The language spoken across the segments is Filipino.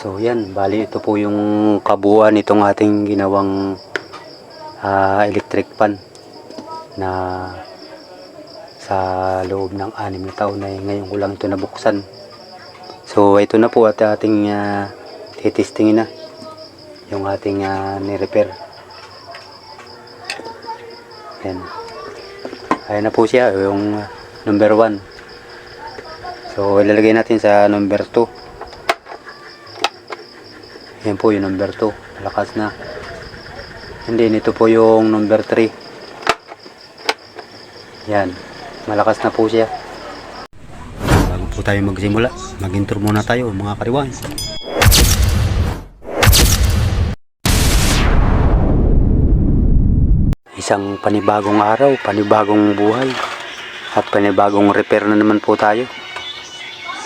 So yan, bali ito po yung kabuuan nitong ating ginawang ah, electric fan na sa loob ng anim na taon na ngayon ko lang ito nabuksan. So ito na po at ating uh, titestingin na yung ating ah, ni-repair. Yan. Ayan na po siya, yung ah, number 1. So ilalagay natin sa number 2. Yan po yung number 2. Malakas na. Hindi, nito po yung number 3. Yan. Malakas na po siya. Bago po tayo magsimula, mag-intro muna tayo mga kariwan. Isang panibagong araw, panibagong buhay, at panibagong repair na naman po tayo.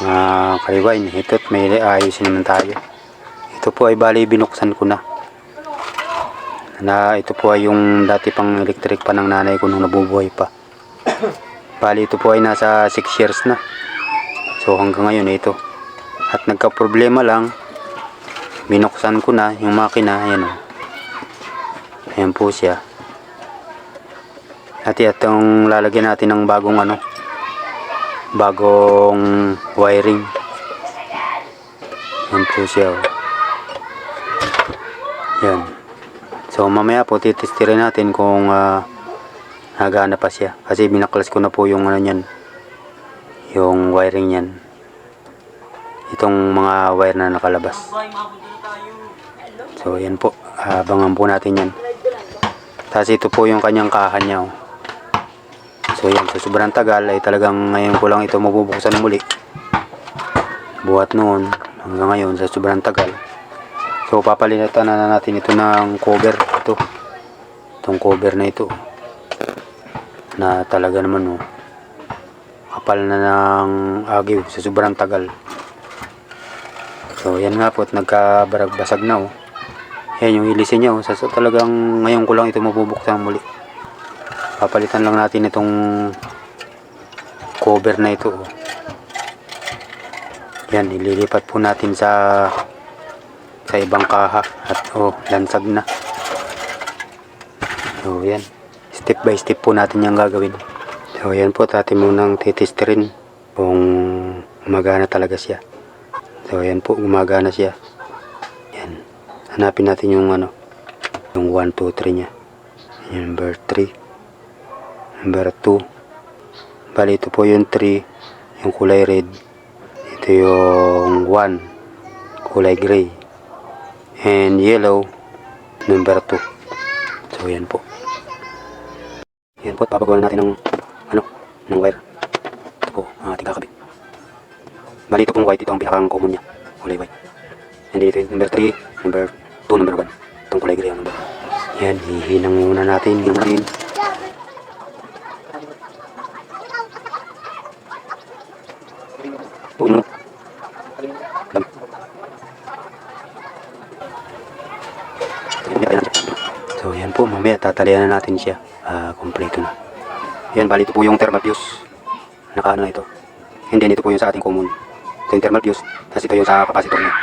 Mga kariwan, ito't may ayusin naman tayo. Ito po ay bali binuksan ko na. Na ito po ay yung dati pang electric pa ng nanay ko nung nabubuhay pa. bali ito po ay nasa 6 years na. So hanggang ngayon ito. At nagka problema lang binuksan ko na yung makina ayan o. Ayan po siya. At itong lalagyan natin ng bagong ano bagong wiring. Ayan po siya o. Yan. So mamaya po titestirin natin kung uh, nagana pa siya. Kasi binaklas ko na po yung ano niyan. Yung wiring niyan. Itong mga wire na nakalabas. So yan po. Abangan po natin yan. Tapos ito po yung kanyang kahan niya. oh. So yan. So sobrang tagal ay talagang ngayon ko lang ito mabubuksan muli. Buhat noon hanggang ngayon sa sobrang tagal. So papalitan na natin ito ng cover ito. Itong cover na ito. Na talaga naman oh. Kapal na ng agiw sa sobrang tagal. So yan nga po at nagkabaragbasag na oh. Yan yung ilisin niya oh. Sa, sa talagang ngayon ko lang ito mabubuksan muli. Papalitan lang natin itong cover na ito oh. Yan, ililipat po natin sa sa ibang kaha at oh, lansag na. So, yan. Step by step po natin yung gagawin. So, yan po. Tati munang titesterin kung gumagana talaga siya. So, yan po. Gumagana siya. Yan. Hanapin natin yung ano. Yung 1, 2, 3 niya. Yan, number 3. Number 2. Bali, ito po yung 3. Yung kulay red. Ito yung 1. Kulay gray and yellow number 2 so yan po. Yan po papagawa natin ng ano ng wire. Ito po ang ating kakabit bali ito pong white ito ang pinakang common niya. Kulay white. And dito number 3 number 2 number 1 itong kulay gray ang number yan hihinang muna natin yung green Puno. Lam. So yan po, mamaya tatalian na natin siya. Ah, kompleto na. Yan, bali ito po yung thermal fuse. Nakaano na ito. Hindi nito po yung sa ating common. Ito yung thermal fuse. Tapos ito yung sa capacitor niya.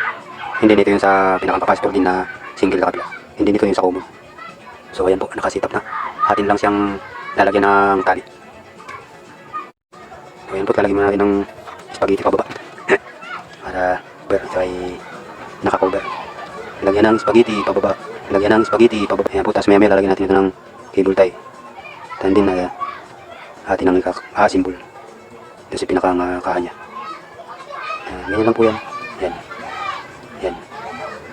Hindi nito yung sa pinakang capacitor din na single na kabila. Hindi nito yung sa common. So ayan po, nakasitap na. Atin lang siyang lalagyan ng tali. So ayan po, lalagyan mo natin ng spaghetti pababa. Para cover ito ay nakakover. Lagyan ng spaghetti pababa. Lagyan ng spaghetti po, tapos maya maya lalagyan natin ito ng cable tie. Tan din na atin ang ikasimbol. Ito si pinakang uh, kaha niya. Ayan, ganyan lang po yan. Yan. Yan.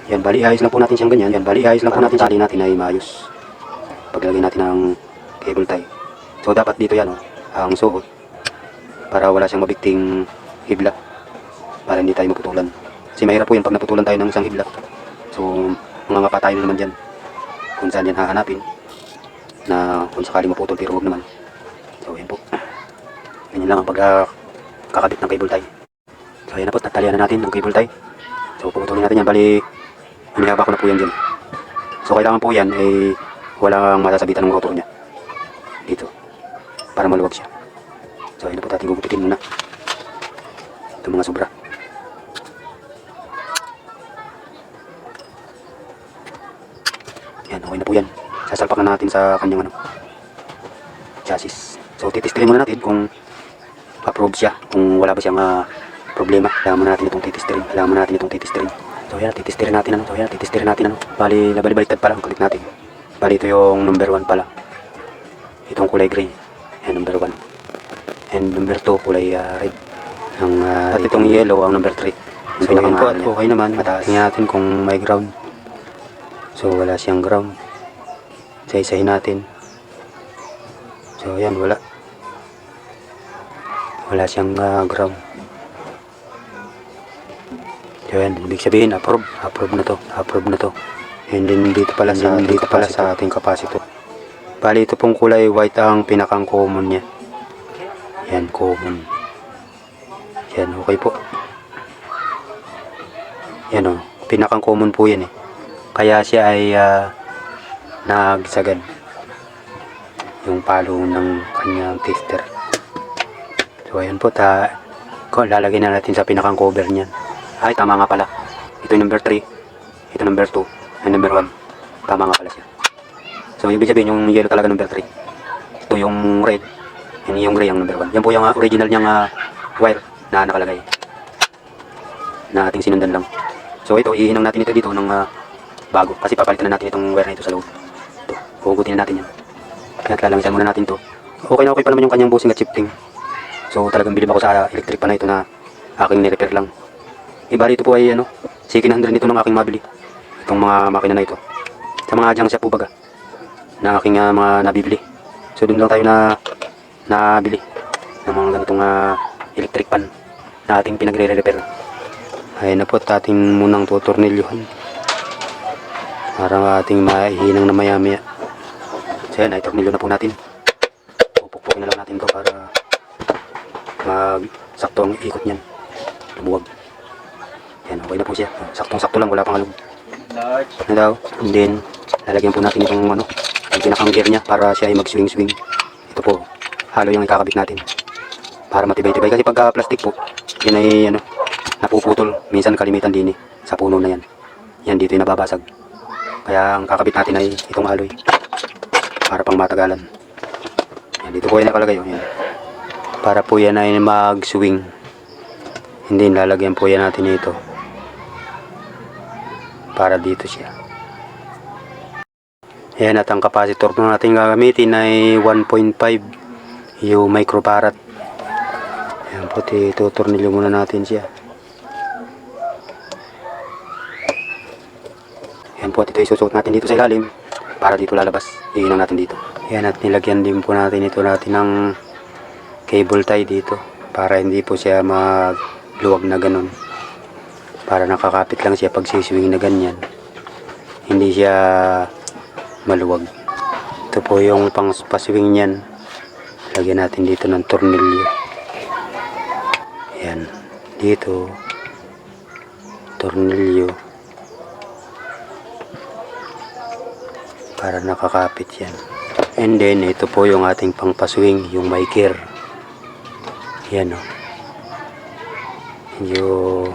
Yan, bali ayos lang po natin siyang ganyan. Yan, bali ayos lang po natin tali natin ay maayos. Paglagay natin ng cable tie. So dapat dito yan oh, ang suot para wala siyang mabikting hibla para hindi tayo maputulan. Kasi mahirap po yan pag naputulan tayo ng isang hibla. So, nga tayo na naman dyan. Kung saan yan hahanapin. Na kung sakali maputol pero huwag naman. So, yan po. Ganyan lang ang pagkakabit ng cable tie. So, ayan na po. Tatalian na natin ng cable tie. So, puputulin natin yan. Bali, hinihaba ko na po yan dyan. So, kailangan po yan ay walang masasabitan ng rotor niya. Dito. Para maluwag siya. So, ayun na po natin gugupitin muna. Ito mga sobra. Yan, okay na po yan. Sasalpak na natin sa kanyang ano, chassis. So, titestin muna natin kung approve siya, kung wala ba siyang ah, problema. Muna natin itong titestin. Kailangan muna natin itong titestin. So, yan, titestin natin ano. So, yan, titestin natin ano. Bali, nabali-baliktad pala kulit natin. Bali, ito yung number 1 pala. Itong kulay gray. Yan, number 1. And number 2, kulay ah, red. Ang, ah, at itong yellow, ang number 3. So, yun po at okay naman. Mataas. Tingnan natin kung may ground. So, wala siyang ground. Isa-isahin natin. So, yan, wala. Wala siyang ah, ground. So, yan, ibig sabihin, approve. Approve na to. Approve na to. And then, dito pala sa, dito pala sa ating capacitor. Bali, ito pong kulay white ang pinakang common niya. Yan, common. Yan, okay po. Yan o, pinakang common po yan eh. Kaya siya ay ah, nagsagad yung palo ng kanyang tester. So ayan po, ta ko lalagay na natin sa pinakang cover niyan. Ay, tama nga pala. Ito number 3, ito number 2, and number 1. Tama nga pala siya. So ibig sabihin yung yellow talaga number 3. Ito yung red, and yung gray ang number 1. Yan po yung ah, original niyang ah, wire na nakalagay. Na ating sinundan lang. So ito, ihinang natin ito dito ng ah, bago. Kasi papalitan na natin itong wire na ito sa loob. Ito, hugutin na natin yan. Kaya lalamisan muna natin to. Okay na okay pa naman yung kanyang bushing at shifting. So talagang bilib ako sa electric pa na ito na aking nirepair lang. Iba rito po ay ano, second hand rin ito ng aking mabili. Itong mga makina na ito. Sa mga junk shop po baga na aking ah, mga nabibili. So doon lang tayo na nabili ng mga ganitong ah, electric pan na ating pinagre-repair. Ayan na po at ating munang tutornilyuhan. Para ating maihinang na maya-maya. So yan, itornilyo na po natin. Pupukpukin na lang natin to para magsakto ang ikot niyan. Lumuwag. Yan, okay na po siya. Saktong-sakto lang, wala pang halog. Na daw. And then, lalagyan po natin itong ano, ang pinakang gear niya para siya ay mag-swing-swing. Ito po, halo yung ikakabit natin. Para matibay-tibay. Kasi pagka plastic po, yan ay ano, napuputol. Minsan kalimitan din eh, sa puno na yan. Yan dito yung nababasag. Kaya ang kakabit natin ay itong aloy para pang matagalan. Yan, dito po yan nakalagay. Oh, yan. Para po yan ay mag-swing. Hindi, lalagyan po yan natin ito. Para dito siya. Yan at ang capacitor po natin gagamitin ay 1.5 yung microfarad. Yan po, tuturnilyo muna natin siya. Po, at ito isusuot natin dito sa ilalim para dito lalabas. Iinang natin dito. Yan at nilagyan din po natin ito natin ng cable tie dito para hindi po siya magluwag na ganun. Para nakakapit lang siya pag siswing na ganyan. Hindi siya maluwag. Ito po yung pang paswing niyan. Lagyan natin dito ng tornilyo. Yan. Dito. Tornilyo. Para nakakapit yan. And then, ito po yung ating pangpaswing, yung may gear. Yan o. Yung,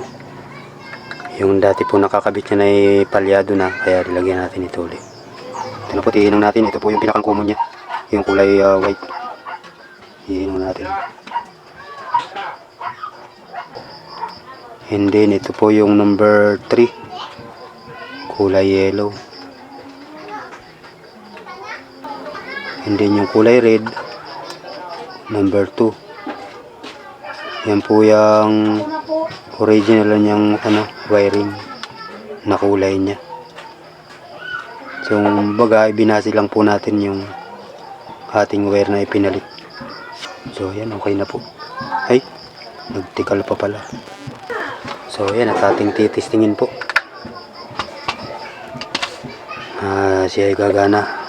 yung dati po nakakabit yan ay palyado na, kaya nilagyan natin ito ulit. Ito na po, tihinong natin. Ito po yung pinakang common niya. Yung kulay ah, white. Tihinong natin. And then, ito po yung number 3. Kulay yellow. And then yung kulay red, number 2. Yan po yung original niyang ano, wiring na kulay niya. So, baga, binasi lang po natin yung ating wire na ipinalit. So, yan, okay na po. Ay, nagtikal pa pala. So, yan, at ating titistingin po. Ah, siya ay gagana.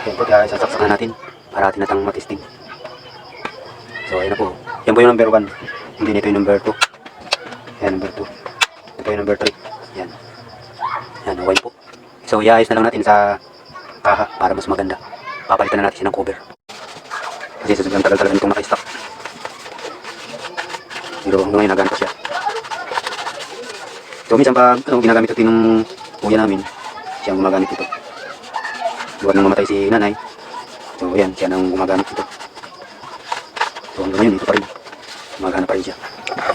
Po, kaya sasaksakan natin para atin natang matisting. So, ayan na po. Yan po yung number 1. Hindi nito yung number 2. Yan, number 2. Ito yung number 3. Yan. Yan, okay po. So, iayos na lang natin sa kaha para mas maganda. Papalitan na natin siya ng cover. Kasi sa sobrang tagal talaga nitong naka-stock. Pero hanggang ngayon nagamit siya. So, minsan pa, ano, ginagamit ito ng kuya namin. Siya ang gumagamit ito. Buwan nang mamatay si nanay. So yan, siya nang gumagamit ito. So hanggang ngayon, ito pa rin. Gumagana pa rin siya.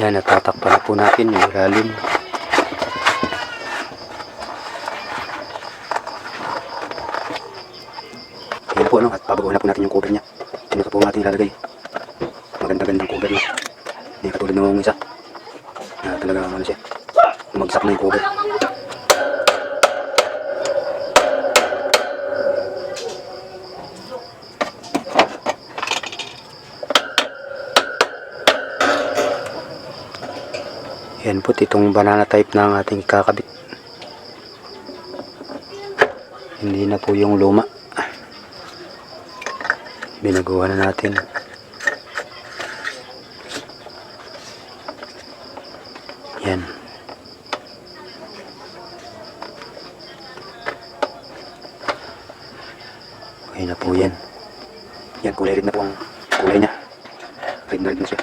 Yan, natatakpan na po natin yung ilalim. Yan po ano, at babaguhin na po natin yung cover niya. Dito po natin ilalagay. Maganda-gandang cover niya. Hindi katulad ng isa. Na talaga ano siya. Umagsak na yung cover. Yan po itong banana type na ang ating kakabit. Hindi na po yung luma. Binaguhan na natin. Yan. Okay na po yan. Yan, kulay red na po ang kulay niya. Red na red na siya.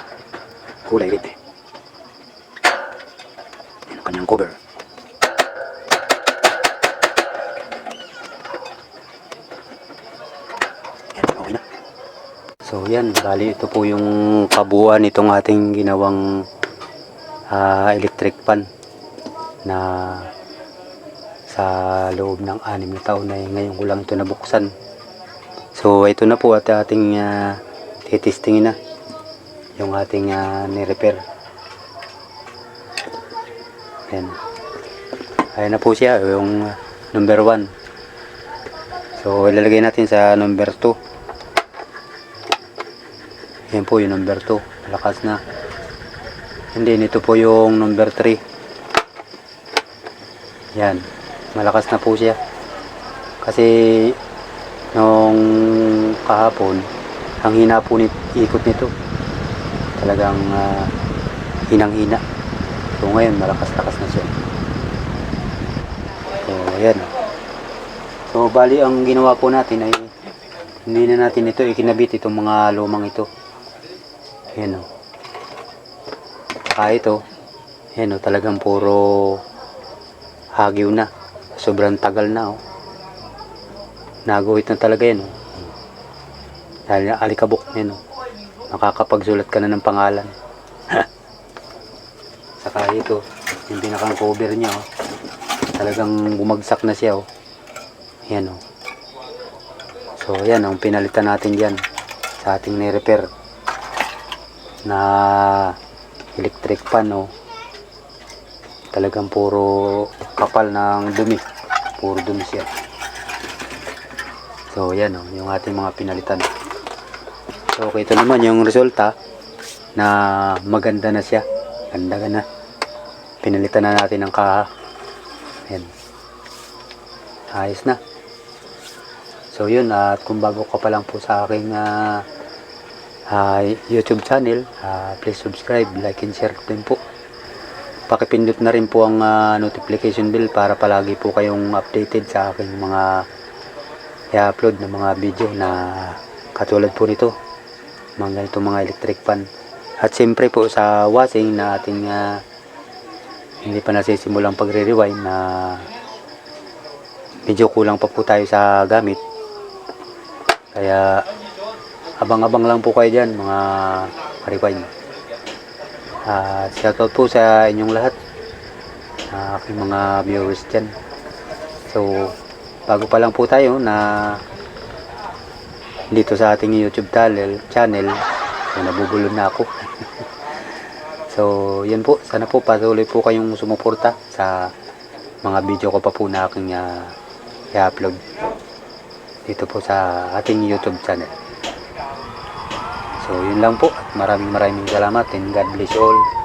Kulay red eh. Yan ang kanyang cover. Yan, okay na. So yan, bali ito po yung kabuuan nitong ating ginawang ah, electric pan na sa loob ng anim na taon na ngayon ko lang ito nabuksan. So ito na po at ating uh, titistingin na yung ating ah, ni-repair. Yan. Ayan na po siya, yung ah, number 1. So ilalagay natin sa number 2. Yan po yung number 2. Malakas na. Hindi, ito po yung number 3. Yan. Malakas na po siya. Kasi nung kahapon, ang hina po ni ikot nito. Talagang ah, hinang-hina. So ngayon, malakas-lakas na siya. So, ayan. So, bali ang ginawa po natin ay hindi na natin ito ikinabit itong mga lumang ito. Ayan o. Saka ito, ayan o, talagang puro hagyo na. Sobrang tagal na o. Naguhit na talaga yan o. Dahil na alikabok yan o. Nakakapagsulat ka na ng pangalan. Saka ito, yung pinakang cover niya o. Talagang bumagsak na siya o. Ayan o. So, ayan ang pinalitan natin dyan sa ating ni-repair na electric pan no? Talagang puro kapal ng dumi. Puro dumi siya. So yan no? Yung ating mga pinalitan. So ito naman yung resulta na maganda na siya. Ganda ka na. Pinalitan na natin ng kaha. Yan ayos na. So yun at kung bago ka pa lang po sa aking ah, ah, YouTube channel. Ah, please subscribe, like, and share din po. Pakipindot na rin po ang ah, notification bell para palagi po kayong updated sa aking mga i-upload na mga video na katulad po nito. Mga ganito mga electric pan. At siyempre po sa washing na ating ah, hindi pa nasisimulang pagre-rewind na medyo kulang pa po tayo sa gamit. Kaya abang-abang lang po kayo dyan mga pariway at shoutout po sa inyong lahat sa aking mga viewers dyan. So bago pa lang po tayo na dito sa ating youtube channel channel so nabubulol na ako. So yan po sana po patuloy po kayong sumuporta sa mga video ko pa po na aking uh, i-upload dito po sa ating youtube channel So, yun lang po. At maraming maraming salamat and God bless you all.